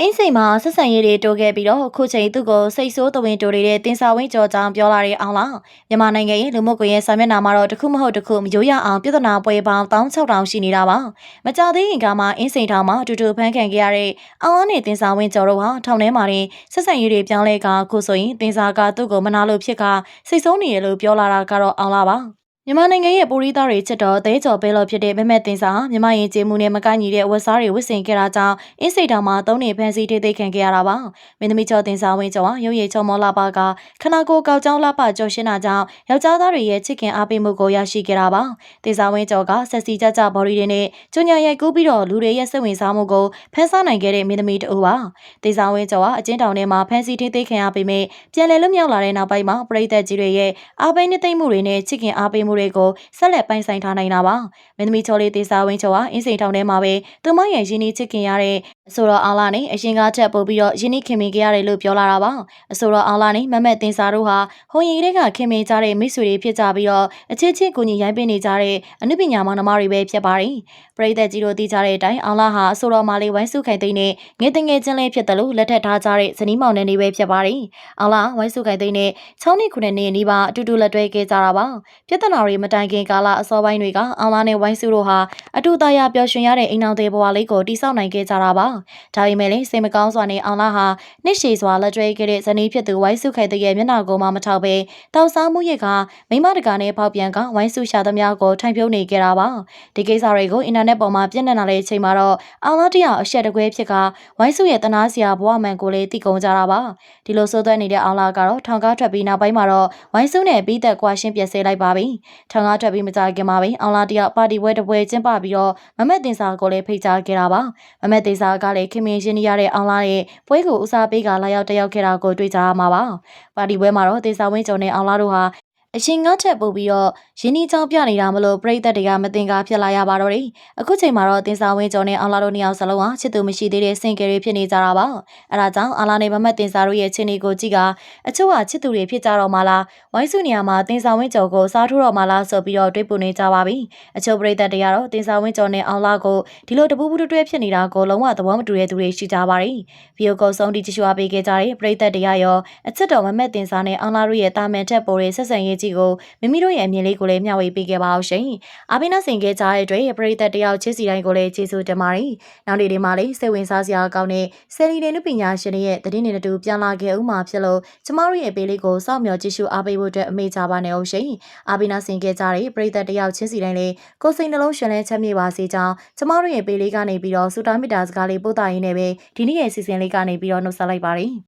အင်းစိန်မှာဆက်ဆံရေးတွေတိုးခဲ့ပြီးတော့ခုချိန်သူ့ကိုစိတ်ဆိုးတဝင်းတိုးနေတဲ့တင်စာဝင်းကြော်ကြောင်ပြောလာတဲ့အောင်လားမြန်မာနိုင်ငံရဲ့လူမှုကွန်ရက်စာမျက်နှာမှာတော့တစ်ခုမဟုတ်တစ်ခုမရိုးရအောင်ပြဿနာပွဲပေါင်း16000ရှိနေတာပါမကြသေးခင်ကမှအင်းစိန်ထောင်မှာအတူတူဖမ်းခံခဲ့ရတဲ့အောင်လားနဲ့တင်စာဝင်းကြော်တို့ဟာထောင်ထဲမှာနေဆက်ဆံရေးတွေပြောင်းလဲကခုဆိုရင်တင်စာကသူ့ကိုမနာလို့ဖြစ်ကစိတ်ဆိုးနေရလို့ပြောလာတာကတော့အောင်လားပါ မြန်မာနိုင်ငံရဲ့ပိုရီးသားတွေချက်တော်သဲကျော်ပဲလို့ဖြစ်တဲ့မမက်တင်စာဟာမြန်မာရင်ကျေးမှုနဲ့မကိုက်ညီတဲ့ဝက်စားတွေဝစ်ဆင်ခဲ့တာကြောင့်အင်းစိတ်တောင်မှာသုံးနေဖန်စီထိသိခံခဲ့ရတာပါမင်းသမီးကျော်တင်စာဝင်းကျော်ဟာရုံရည်ချုံမောလာပါကခနာကိုကောက်ကြောင်းလာပကျော်ရှင်းတာကြောင့်ယောက်ျားသားတွေရဲ့ချစ်ခင်အားပေးမှုကိုရရှိခဲ့တာပါတင်စာဝင်းကျော်ကဆက်စီကြကြဘော်ဒီတွေနဲ့ကျွညာရိုက်ကူးပြီးတော့လူတွေရဲ့စိတ်ဝင်စားမှုကိုဖန်ဆားနိုင်ခဲ့တဲ့မင်းသမီးတူပါတင်စာဝင်းကျော်ဟာအချင်းတောင်ထဲမှာဖန်စီထိသိခံရပေမဲ့ပြန်လည်လွတ်မြောက်လာတဲ့နောက်ပိုင်းမှာပရိသတ်ကြီးတွေရဲ့အားပေးနှိမ့်သိမ့်မှုတွေနဲ့ချစ်ခင်အားပေးမှုတွေကိုဆက်လက်ပိုင်ဆိုင်ထားနိုင်တာပါမင်းသမီးချော်လေးတေစာဝင်းချော်ဟာအင်းစိန်ထောင်ထဲမှာပဲသူမရဲ့ရင်းနှီးချစ်ခင်ရတဲ့အဆိုတော်အောင်လာနဲ့အရင်ကထက်ပို့ပြီးတော့ရင်းနှီးခင်မင်ကြရတယ်လို့ပြောလာတာပါအဆိုတော်အောင်လာနဲ့မမက်တင်စာတို့ဟာဟိုရင်ကလေးကခင်မင်ကြတဲ့မိတ်ဆွေတွေဖြစ်ကြပြီးတော့အချစ်ချင်းကိုကြီးရိုင်းပင်းနေကြတဲ့အနုပညာမောင်နှမတွေပဲဖြစ်ပါတယ်ပရိသတ်ကြီးတို့သိကြတဲ့အတိုင်းအောင်လာဟာအဆိုတော်မာလေးဝိုင်းစုခိုင်သိန်းနဲ့ငယ်တငယ်ချင်းလေးဖြစ်တယ်လို့လက်ထပ်ထားကြတဲ့ဇနီးမောင်နှံတွေပဲဖြစ်ပါတယ်အောင်လာဝိုင်းစုခိုင်သိန်းနဲ့6နှစ်ခုနှစ်နှစ်နီးပါအတူတူလက်တွဲခဲ့ကြတာပါပြဿနာတွေမတိုင်ခင်ကာလအစောပိုင်းတွေကအောင်လာနဲ့ဝိုင်းစုတို့ဟာအတူတရာပျော်ရွှင်ရတဲ့အိမ်အောင်သေးဘဝလေးကိုတိစောက်နိုင်ခဲ့ကြတာပါဒါပေမဲ့လည်းစိတ်မကောင်းစွာနဲ့အောင်လာဟာနှစ်ရှည်စွာလက်တွဲခဲ့တဲ့ဇနီးဖြစ်သူဝိုင်းစုခိုင်သိန်းရဲ့မျက်နှာကိုမှမထောက်ပဲတောက်စားမှုရဲ့ကမိမတကာနဲ့ပေါက်ပြန်ကဝိုင်းစုရှာသမျှကိုထိုင်ပြုံးနေခဲ့တာပါဒီကိစ္စတွေကိုအင်တာနက်ပေါ်မှာပြန့်နှံ့လာတဲ့အချိန်မှာတော့အောင်လာတရအရှက်တကွဲဖြစ်ကဝိုင်းစုရဲ့တနာစရာဘဝမှန်ကိုလည်းသိကုန်ကြတာပါဒီလိုဆိုးသွက်နေတဲ့အောင်လာကတော့ထောင်ကားထွက်ပြီးနောက်ပိုင်းမှာတော့ဝိုင်းစုနဲ့ပြီးသက်ကွာရှင်းပြက်ဆဲလိုက်ပါပြီထောင်ကားထွက်ပြီးမကြခင်မှာပဲအောင်လာတရပါတီပွဲတစ်ပွဲကျင်းပပြီးတော့မမက်တင်စာကိုလည်းဖိတ်ကြားခဲ့တာပါမမက်တင်စာကလည်းခင်မင်းရှင်းနေရတဲ့အောင်လာရဲ့ပွဲကိုဦးစားပေးကလာရောက်တက်ရောက်ခဲ့တာကိုတွေ့ကြရမှာပါပါတီပွဲမှာတော့တင်စာဝင်းကျော်နဲ့အောင်လာတို့ဟာ အရှင်ငါထက်ပို့ပြီးတော့ရင်းနှီးချောင်းပြနေတာမလို့ပြိသက်တွေကမတင်ကားဖြစ်လာရပါတော့တယ်။အခုချိန်မှာတော့တင်စာဝင်းကျော်နဲ့အောင်လာတို့နှစ်ယောက်စလုံးဟာချစ်သူမရှိသေးတဲ့စင်ကယ်တွေဖြစ်နေကြတာပါ။အဲဒါကြောင့်အောင်လာနဲ့မမတ်တင်စာတို့ရဲ့ချင်းတွေကိုကြည့်ကအချို့ကချစ်သူတွေဖြစ်ကြတော့မှလားဝိုင်းစုနေရာမှာတင်စာဝင်းကျော်ကိုစားထိုးတော့မှလားဆိုပြီးတော့တွေးပူနေကြပါပြီ။အချို့ပြိသက်တွေကတော့တင်စာဝင်းကျော်နဲ့အောင်လာကိုဒီလိုတပူးပူးတွဲဖြစ်နေတာကိုလုံးဝသဘောမတူတဲ့သူတွေရှိကြပါတယ်။ဗီယိုကောဆုံးဒီကြည့်ရှုအားပေးခဲ့ကြတဲ့ပြိသက်တွေရောအချစ်တော်မမတ်တင်စာနဲ့အောင်လာတို့ရဲ့တာမန်ထက်ပေါ်တဲ့ဆက်ဆံရေးကြီးကိုမိမိတို့ရဲ့အမြင်လေးကိုလည်းမျှဝေပေးခဲ့ပါအောင်ရှင်။အားပေးနှဆင်ခဲ့ကြတဲ့အတွက်ပရိသတ်တယောက်ချစ်စီတိုင်းကိုလည်းကျေးဇူးတင်ပါတယ်။နောက်နေ့ဒီမှာလည်းစိတ်ဝင်စားစရာကောင်းတဲ့ဆယ်လီတဲ့နုပညာရှင်တွေရဲ့သတင်းတွေတူပြန်လာခဲ့ဦးမှာဖြစ်လို့ကျမတို့ရဲ့ပေးလေးကိုစောင့်မျှော်ကြည့်ရှုအားပေးဖို့အတွက်အမေချပါနေအောင်ရှင်။အားပေးနှဆင်ခဲ့ကြတဲ့ပရိသတ်တယောက်ချင်းစီတိုင်းလည်းကိုယ်စိတ်နှလုံးရှင်လဲချမ်းမြေပါစေကြောင်းကျမတို့ရဲ့ပေးလေးကနေပြီးတော့စူတာမီတာစကားလေးပို့တာရင်းနဲ့ပဲဒီနေ့ရဲ့စီစဉ်လေးကနေပြီးတော့နှုတ်ဆက်လိုက်ပါတယ်။